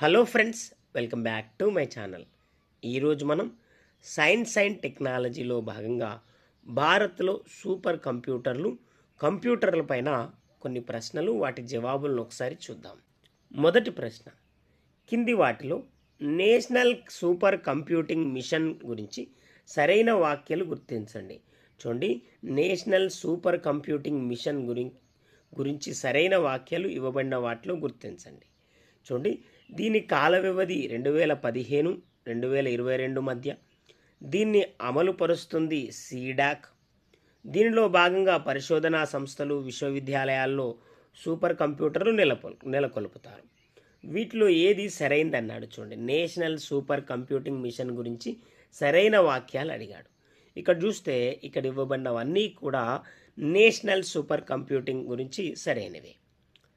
Hello friends welcome back to my channel. ఈరోజు మనం science and టెక్నాలజీలో భాగంగా భారత్లో సూపర్ కంప్యూటర్లు కంప్యూటర్ల పైన కొన్ని ప్రశ్నలు వాటి జవాబులను ఒకసారి చూద్దాం. మొదటి ప్రశ్న కింది వాటిలో నేషనల్ సూపర్ కంప్యూటింగ్ మిషన్ గురించి సరైన వాక్యాలు గుర్తించండి. చూడండి నేషనల్ సూపర్ కంప్యూటింగ్ మిషన్ గురి గురించి సరైన వాక్యాలు ఇవ్వబడిన వాటిలో గుర్తించండి. చూడండి దీని కాల వ్యవధి రెండు వేల పదిహేను రెండు వేల ఇరవై రెండు మధ్య. దీన్ని అమలు పరుస్తుంది సీడాక్. దీనిలో భాగంగా పరిశోధనా సంస్థలు విశ్వవిద్యాలయాల్లో సూపర్ కంప్యూటర్లు నెలకొల్ నెలకొల్పుతారు. వీటిలో ఏది సరైంది అన్నాడు చూడండి. నేషనల్ సూపర్ కంప్యూటింగ్ మిషన్ గురించి సరైన వాక్యాలు అడిగాడు. ఇక్కడ చూస్తే ఇక్కడ ఇవ్వబడినవన్నీ కూడా నేషనల్ సూపర్ కంప్యూటింగ్ గురించి సరైనవే.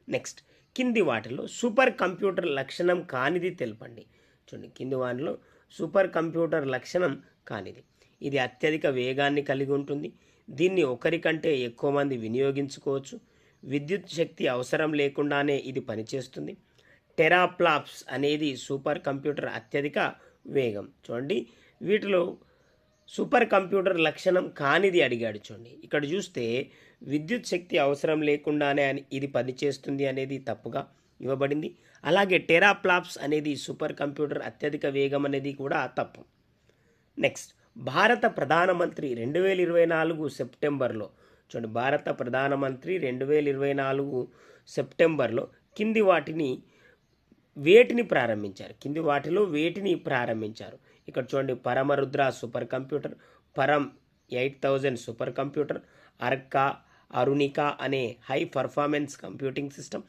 నెక్స్ట్ కింది వాటిలో సూపర్ కంప్యూటర్ లక్షణం కానిది తెలపండి. చూడండి కింది వాటిలో సూపర్ కంప్యూటర్ లక్షణం కానిది. ఇది అత్యధిక వేగాన్ని కలిగి ఉంటుంది. దీన్ని ఒకరికంటే ఎక్కువ మంది వినియోగించుకోవచ్చు. విద్యుత్ శక్తి అవసరం లేకుండానే ఇది పనిచేస్తుంది. టెరాప్లాప్స్ అనేది సూపర్ కంప్యూటర్ అత్యధిక వేగం. చూడండి వీటిలో సూపర్ కంప్యూటర్ లక్షణం కానిది అడిగాడు. చూడండి ఇక్కడ చూస్తే విద్యుత్ శక్తి అవసరం లేకుండానే అని ఇది పనిచేస్తుంది అనేది తప్పుగా ఇవ్వబడింది. అలాగే టెరాప్లాప్స్ అనేది సూపర్ కంప్యూటర్ అత్యధిక వేగం అనేది కూడా తప్పు. నెక్స్ట్ భారత ప్రధానమంత్రి రెండు వేల ఇరవై నాలుగు సెప్టెంబర్లో చూడండి భారత ప్రధానమంత్రి రెండు వేల ఇరవై నాలుగు సెప్టెంబర్లో కింది వాటిని వేటిని ప్రారంభించారు? కింది వాటిలో వేటిని ప్రారంభించారు? ఇక్కడ చూడండి Param Rudra super computer Param eight thousand super computer Arka Arunika అనే high performance computing system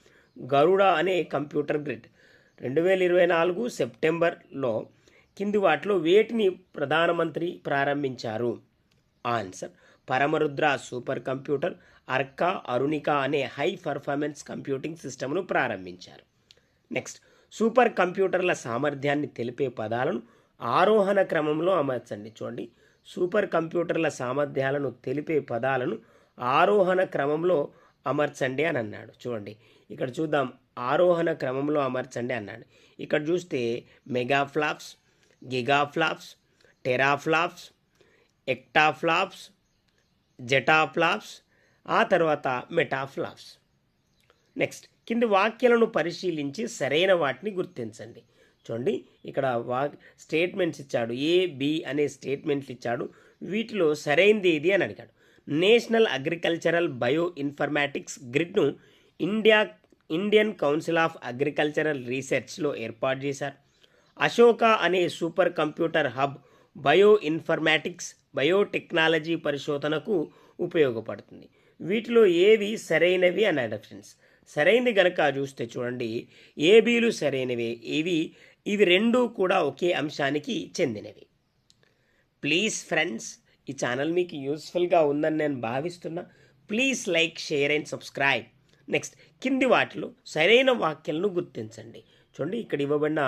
Garuda అనే కంప్యూటర్ గ్రిడ్. రెండు వేల ఇరవై నాలుగు సెప్టెంబర్లో కింది వాటిలో వేటిని ప్రధానమంత్రి ప్రారంభించారు? Answer Param Rudra super computer Arka Arunika అనే హై పర్ఫార్మెన్స్ కంప్యూటింగ్ సిస్టమ్ను ప్రారంభించారు. నెక్స్ట్ సూపర్ కంప్యూటర్ల సామర్థ్యాన్ని తెలిపే పదాలను ఆరోహణ క్రమంలో అమర్చండి. చూడండి సూపర్ కంప్యూటర్ల సామర్థ్యాలను తెలిపే పదాలను ఆరోహణ క్రమంలో అమర్చండి అని అన్నాడు. చూడండి ఇక్కడ చూద్దాం. ఆరోహణ క్రమంలో అమర్చండి అన్నాడు. ఇక్కడ చూస్తే మెగాఫ్లాప్స్ గిగాఫ్లాప్స్ టెరాఫ్లాప్స్ ఎక్టాఫ్లాప్స్ జెటాఫ్లాప్స్ ఆ తర్వాత మెటాఫ్లాప్స్ నెక్స్ట్ కింది వాక్యాలను పరిశీలించి సరైన వాటిని గుర్తించండి. చూడండి ఇక్కడ వా స్టేట్మెంట్స్ ఇచ్చాడు. ఏ బి అనే స్టేట్మెంట్లు ఇచ్చాడు. వీటిలో సరైనది ఏది అని అడిగాడు. National agricultural bio informatics గ్రిడ్ను India Indian council of agricultural రీసెర్చ్లో ఏర్పాటు చేశారు. అశోక అనే super computer hub bio informatics biotechnology పరిశోధనకు ఉపయోగపడుతుంది. వీటిలో ఏవి సరైనవి అని ఫ్రెండ్స్ సరైనది గనక చూస్తే చూడండి ఏబీలు సరైనవే ఇవి ఇవి రెండూ కూడా ఒకే అంశానికి చెందినవి. ప్లీజ్ ఫ్రెండ్స్ ఈ ఛానల్ మీకు యూస్ఫుల్గా ఉందని నేను భావిస్తున్నా. Please like share and subscribe next కింది వాటిలో సరైన వాక్యాలను గుర్తించండి. చూడండి ఇక్కడ ఇవ్వబడిన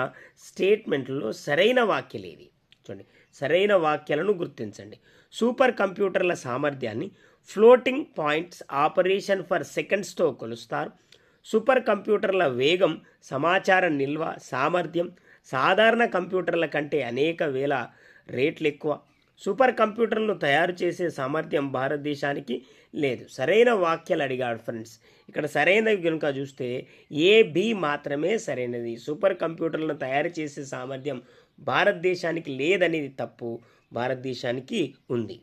స్టేట్మెంట్లో సరైన వాక్యాలు ఏవి? చూడండి సరైన వాక్యాలను గుర్తించండి. సూపర్ కంప్యూటర్ల సామర్థ్యాన్ని ఫ్లోటింగ్ పాయింట్స్ ఆపరేషన్ ఫర్ సెకండ్స్తో కొలుస్తారు. సూపర్ కంప్యూటర్ల వేగం సమాచార నిల్వ సామర్థ్యం సాధారణ కంప్యూటర్ల కంటే అనేక వేల రేట్లు ఎక్కువ. సూపర్ కంప్యూటర్లను తయారు చేసే సామర్థ్యం భారతదేశానికి లేదు. సరైన వాక్యాలు అడిగాడు ఫ్రెండ్స్. ఇక్కడ సరైనవి కనుక చూస్తే ఏ బి మాత్రమే సరైనది. సూపర్ కంప్యూటర్లను తయారు చేసే సామర్థ్యం భారతదేశానికి లేదనేది తప్పు. భారతదేశానికి ఉంది.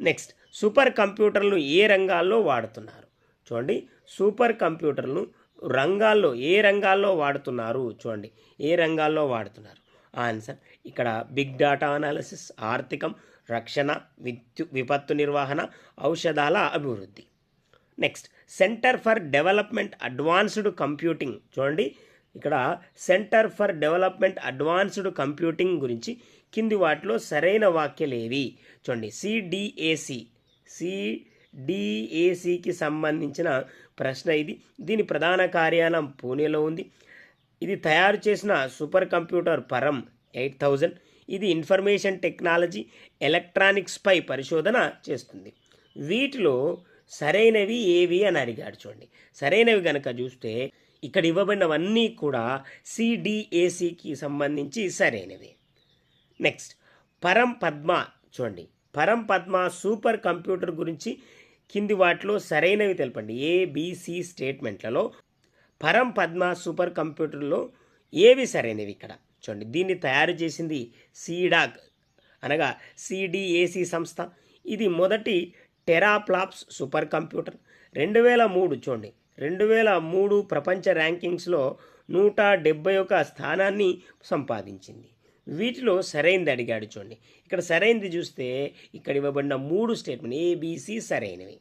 నెక్స్ట్ సూపర్ కంప్యూటర్లు ఏ రంగాల్లో వాడుతున్నారు? చూడండి. సూపర్ కంప్యూటర్లు రంగాల్లో ఏ రంగాల్లో వాడుతున్నారు? చూడండి. ఏ రంగాల్లో వాడుతున్నారు? ఆన్సర్. ఇక్కడ బిగ్ డాటా అనాలిసిస్ ఆర్థికం రక్షణ విద్యు విపత్తు నిర్వహణ ఔషధాల అభివృద్ధి. Next centre for development advanced computing. చూడండి ఇక్కడ centre for development advanced computing గురించి కింది వాటిలో సరైన వాక్యలేవి చూడండి సిడిఏసి సిడిఏసికి సంబంధించిన ప్రశ్న ఇది. దీని ప్రధాన కార్యాలయం పూణేలో ఉంది. ఇది తయారు చేసిన super computer Param eight thousand. ఇది ఇన్ఫర్మేషన్ టెక్నాలజీ ఎలక్ట్రానిక్స్పై పరిశోధన చేస్తుంది. వీటిలో సరైనవి ఏవి అని అడిగాడు చూడండి. సరైనవి కనుక చూస్తే ఇక్కడ ఇవ్వబడినవన్నీ కూడా సిడిఏసికి సంబంధించి సరైనవి. నెక్స్ట్ పరం పద్మ చూడండి. పరం పద్మ సూపర్ కంప్యూటర్ గురించి కింది వాటిలో సరైనవి తెలపండి. ఏబిసి స్టేట్మెంట్లలో పరం పద్మ సూపర్ కంప్యూటర్లో ఏవి సరైనవి ఇక్కడ? చూడండి దీన్ని తయారు చేసింది సీడాక్ అనగా సిడిఏసి సంస్థ. ఇది మొదటి టెరాప్లాప్స్ సూపర్ కంప్యూటర్. రెండు వేల మూడు చూడండి రెండు వేల మూడు ప్రపంచ ర్యాంకింగ్స్లో నూట డెబ్బై ఒక స్థానాన్ని సంపాదించింది. వీటిలో సరైనది అడిగాడు చూడండి. ఇక్కడ సరైనది చూస్తే ఇక్కడ ఇవ్వబడిన మూడు స్టేట్మెంట్ ఏబిసి సరైనవి.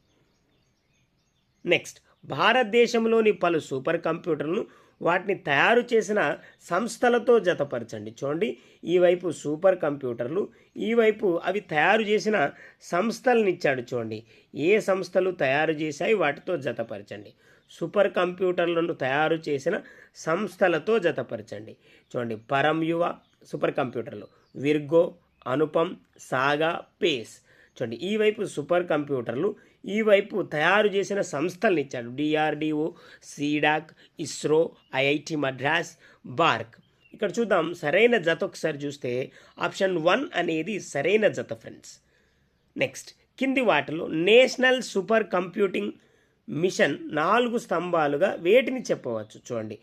నెక్స్ట్ భారతదేశంలోని పలు సూపర్ కంప్యూటర్లను వాటిని తయారు చేసిన సంస్థలతో జతపరచండి. చూడండి ఈ వైపు సూపర్ కంప్యూటర్లు ఈ వైపు అవి తయారు చేసిన సంస్థలను ఇచ్చాడు చూడండి. ఏ సంస్థలు తయారు చేశాయి వాటితో జతపరచండి. సూపర్ కంప్యూటర్లను తయారు చేసిన సంస్థలతో జతపరచండి. చూడండి పరం యువ సూపర్ కంప్యూటర్లు విర్గో అనుపమ్ సాగా పేస్. చూడండి ఈ వైపు సూపర్ కంప్యూటర్లు ఈ వైపు తయారు చేసిన సంస్థలను ఇచ్చాడు. DRDO CDAC ISRO IIT Madras BARC. ఇక్కడ చూద్దాం సరైన జత ఒకసారి చూస్తే ఆప్షన్ వన్ అనేది సరైన జత ఫ్రెండ్స్. నెక్స్ట్ కింది వాటిలో నేషనల్ సూపర్ కంప్యూటింగ్ మిషన్ నాలుగు స్తంభాలుగా వేటిని చెప్పవచ్చు? చూడండి.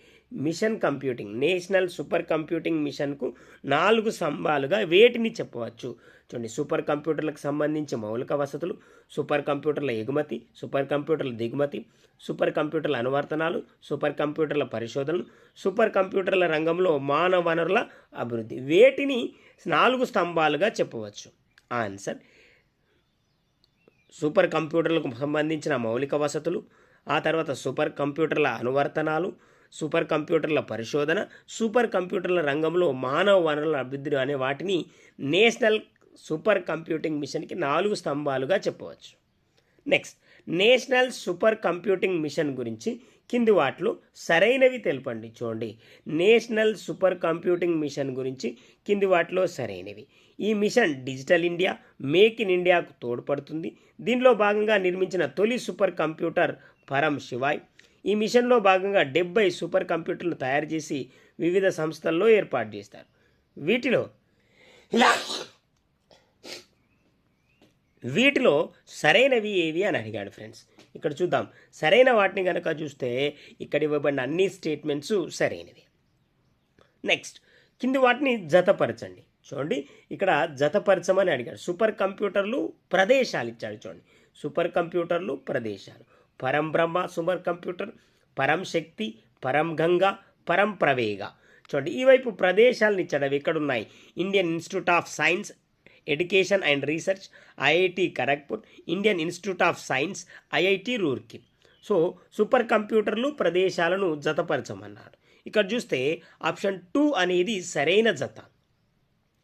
Mission computing national supercomputing మిషన్కు నాలుగు స్తంభాలుగా వేటిని చెప్పవచ్చు? చూడండి సూపర్ కంప్యూటర్లకు సంబంధించి మౌలిక వసతులు సూపర్ కంప్యూటర్ల ఎగుమతి సూపర్ కంప్యూటర్ల దిగుమతి సూపర్ కంప్యూటర్ల అనువర్తనాలు సూపర్ కంప్యూటర్ల పరిశోధనలు సూపర్ కంప్యూటర్ల రంగంలో మానవ వనరుల అభివృద్ధి. వేటిని నాలుగు స్తంభాలుగా చెప్పవచ్చు? ఆన్సర్ సూపర్ కంప్యూటర్లకు సంబంధించిన మౌలిక వసతులు ఆ తర్వాత సూపర్ కంప్యూటర్ల అనువర్తనాలు సూపర్ కంప్యూటర్ల పరిశోధన సూపర్ కంప్యూటర్ల రంగంలో మానవ వనరుల అభివృద్ధి అనే వాటిని నేషనల్ సూపర్ కంప్యూటింగ్ మిషన్కి నాలుగు స్తంభాలుగా చెప్పవచ్చు. Next national supercomputing mission గురించి కింది వాటిలో సరైనవి తెలపండి చూడండి. నేషనల్ సూపర్ కంప్యూటింగ్ మిషన్ గురించి కింది వాటిలో సరైనవి. ఈ mission digital India make in ఇండియాకు తోడ్పడుతుంది. దీనిలో భాగంగా నిర్మించిన తొలి సూపర్ కంప్యూటర్ పరం శివాయ్ ఈ మిషన్లో భాగంగా డెబ్బై సూపర్ కంప్యూటర్లు తయారు చేసి వివిధ సంస్థల్లో ఏర్పాటు చేస్తారు. వీటిలో వీటిలో సరైనవి ఏవి అని అడిగాడు ఫ్రెండ్స్. ఇక్కడ చూద్దాం. సరైన వాటిని కనుక చూస్తే ఇక్కడ ఇవ్వబడిన అన్ని స్టేట్మెంట్స్ సరైనవి. నెక్స్ట్ కింది వాటిని జతపరచండి. చూడండి ఇక్కడ జతపరచమని అడిగాడు. సూపర్ కంప్యూటర్లు ప్రదేశాలు ఇచ్చాడు చూడండి. సూపర్ కంప్యూటర్లు ప్రదేశాలు. పరం బ్రహ్మ కంప్యూటర్ పరం శక్తి పరం గంగా పరం ప్రవేగ. చూడండి ఈ వైపు ప్రదేశాలను ఇచ్చాడు అవి ఉన్నాయి Indian institute of science education and research IIT Kharagpur Indian institute of science IIT Roorkee. So super కంప్యూటర్లు ప్రదేశాలను జతపరచమన్నాడు ఇక్కడ చూస్తే ఆప్షన్ టూ అనేది సరైన జత.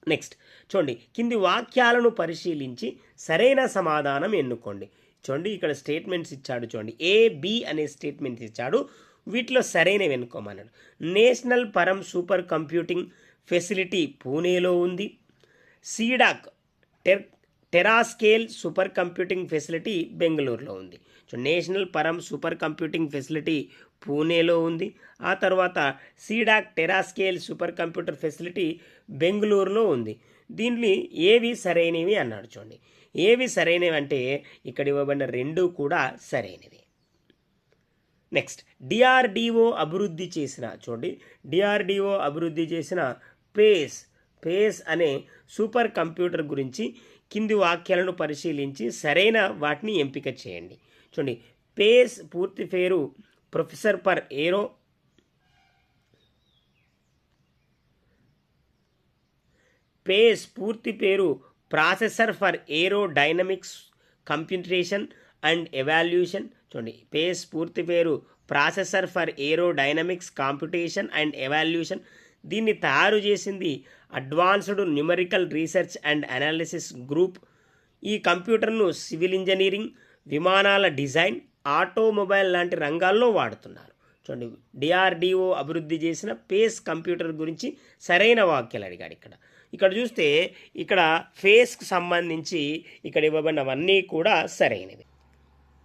నెక్స్ట్ చూడండి కింది వాక్యాలను పరిశీలించి సరైన సమాధానం ఎన్నుకోండి. చూడండి ఇక్కడ స్టేట్మెంట్స్ ఇచ్చాడు చూడండి. ఏ బి అనే స్టేట్మెంట్స్ ఇచ్చాడు. వీటిలో సరైనవి ఎన్నుకోమన్నాడు national Param supercomputing facility పూణేలో ఉంది. CDAC tera terascale supercomputing facility బెంగళూరులో ఉంది. So national Param supercomputing facility పూణేలో ఉంది. ఆ తర్వాత C-DAC terascale supercomputer facility బెంగళూరులో ఉంది. దీన్ని ఏవి సరైనవి అన్నాడు చూడండి. ఏవి సరైనవి అంటే ఇక్కడ ఇవ్వబడిన రెండు కూడా సరైనవి. నెక్స్ట్ డిఆర్డిఓ అభివృద్ధి చేసిన చూడండి డిఆర్డిఓ అభివృద్ధి చేసిన పేస్ పేస్ అనే సూపర్ కంప్యూటర్ గురించి కింది వాక్యాలను పరిశీలించి సరైన వాటిని ఎంపిక చేయండి. చూడండి పేస్ పూర్తి పేరు ప్రొఫెసర్ పర్ ఏరో పేస్ పూర్తి పేరు processor for aerodynamics computation and evaluation చూడండి పేస్ పూర్తి పేరు processor for aerodynamics competition and evaluation దీన్ని తయారు చేసింది advanced numerical research and analysis group. ఈ కంప్యూటర్ను సివిల్ ఇంజనీరింగ్ విమానాల డిజైన్ ఆటోమొబైల్ లాంటి రంగాల్లో వాడుతున్నారు. చూడండి డిఆర్డిఓ అభివృద్ధి చేసిన పేస్ కంప్యూటర్ గురించి సరైన వాక్యాలు అడిగాడు ఇక్కడ. ఇక్కడ చూస్తే ఇక్కడ ఫేస్కి సంబంధించి ఇక్కడ ఇవ్వబడినవన్నీ కూడా సరైనవి.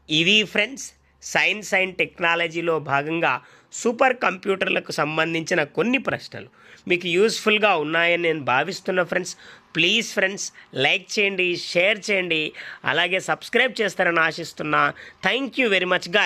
ఇవి ఫ్రెండ్స్ సైన్స్ అండ్ టెక్నాలజీలో భాగంగా సూపర్ కంప్యూటర్లకు సంబంధించిన కొన్ని ప్రశ్నలు. మీకు యూస్ఫుల్గా ఉన్నాయని నేను భావిస్తున్న ఫ్రెండ్స్ ప్లీజ్ ఫ్రెండ్స్ లైక్ చేయండి షేర్ చేయండి అలాగే సబ్స్క్రైబ్ చేస్తారని ఆశిస్తున్నా. Thank you very much guy